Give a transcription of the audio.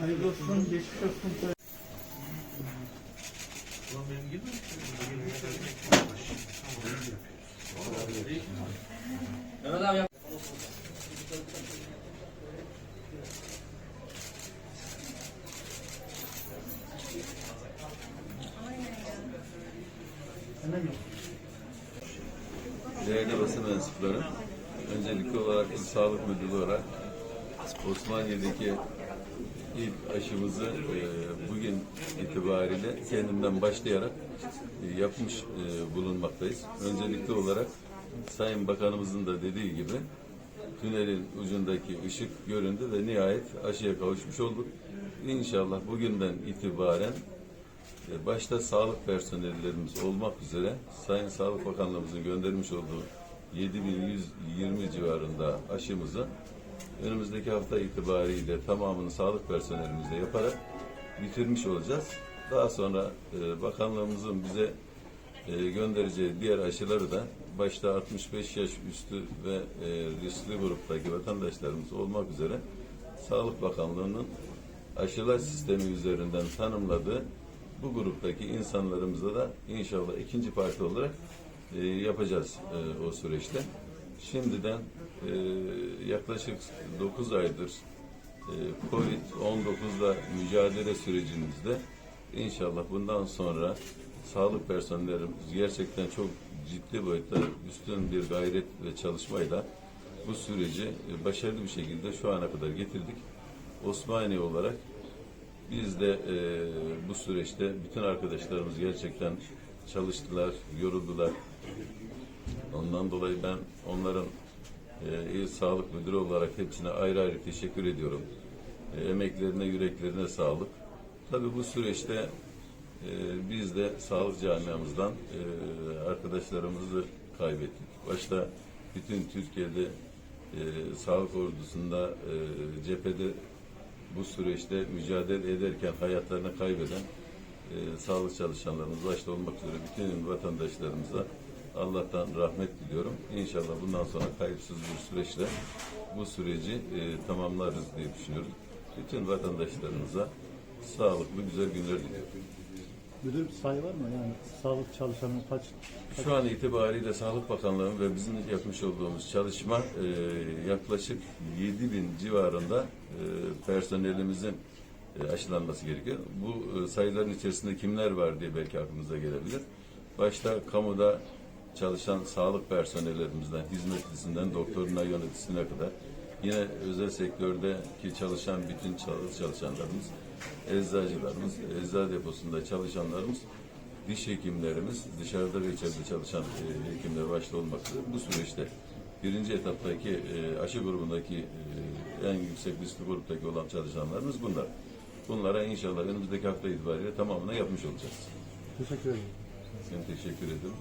Hayırlı olsun, geçmiş olsun. Mehmet abi yap. Hemen yok. Değerli basın mensupları, öncelikli olarak İl Sağlık Müdürlüğü olarak Osmaniye'deki ilk aşımızı e, bugün itibariyle kendimden başlayarak e, yapmış e, bulunmaktayız. Öncelikli olarak Sayın Bakanımızın da dediği gibi tünelin ucundaki ışık göründü ve nihayet aşıya kavuşmuş olduk. İnşallah bugünden itibaren Başta sağlık personellerimiz olmak üzere Sayın Sağlık Bakanlığımızın göndermiş olduğu 7120 civarında aşımızı önümüzdeki hafta itibariyle tamamını sağlık personelimizle yaparak bitirmiş olacağız. Daha sonra e, bakanlığımızın bize e, göndereceği diğer aşıları da başta 65 yaş üstü ve e, riskli gruptaki vatandaşlarımız olmak üzere Sağlık Bakanlığı'nın aşılar sistemi üzerinden tanımladığı bu gruptaki insanlarımıza da inşallah ikinci parti olarak e, yapacağız e, o süreçte. Şimdiden e, yaklaşık 9 aydır e, Covid-19'la mücadele sürecimizde inşallah bundan sonra sağlık personellerimiz gerçekten çok ciddi boyutta üstün bir gayret ve çalışmayla bu süreci e, başarılı bir şekilde şu ana kadar getirdik. Osmaniye olarak biz de e, bu süreçte bütün arkadaşlarımız gerçekten çalıştılar, yoruldular. Ondan dolayı ben onların e, il sağlık müdürü olarak hepsine ayrı ayrı teşekkür ediyorum. E, emeklerine, yüreklerine sağlık. Tabii bu süreçte e, biz de sağlık camiamızdan e, arkadaşlarımızı kaybettik. Başta bütün Türkiye'de e, sağlık ordusunda e, cephede bu süreçte mücadele ederken hayatlarını kaybeden e, sağlık çalışanlarımız başta olmak üzere bütün vatandaşlarımıza Allah'tan rahmet diliyorum. İnşallah bundan sonra kayıpsız bir süreçle bu süreci e, tamamlarız diye düşünüyorum. Bütün vatandaşlarımıza sağlıklı güzel günler diliyorum. Müdür sayı var mı? Yani sağlık çalışanı kaç? Şu an itibariyle Sağlık Bakanlığı ve bizim yapmış olduğumuz çalışma e, yaklaşık 7 bin civarında e, personelimizin e, aşılanması gerekiyor. Bu e, sayıların içerisinde kimler var diye belki aklınıza gelebilir. Başta kamuda çalışan sağlık personellerimizden, hizmetlisinden doktoruna, yöneticisine kadar yine özel sektördeki çalışan bütün çalışanlarımız, eczacılarımız, eczacı deposunda çalışanlarımız diş hekimlerimiz, dışarıda ve içeride çalışan e, hekimler başta olmak üzere bu süreçte birinci etaptaki e, aşı grubundaki e, en yüksek riskli gruptaki olan çalışanlarımız bunlar. Bunlara inşallah önümüzdeki hafta itibariyle tamamını yapmış olacağız. Teşekkür ederim. Ben teşekkür ederim.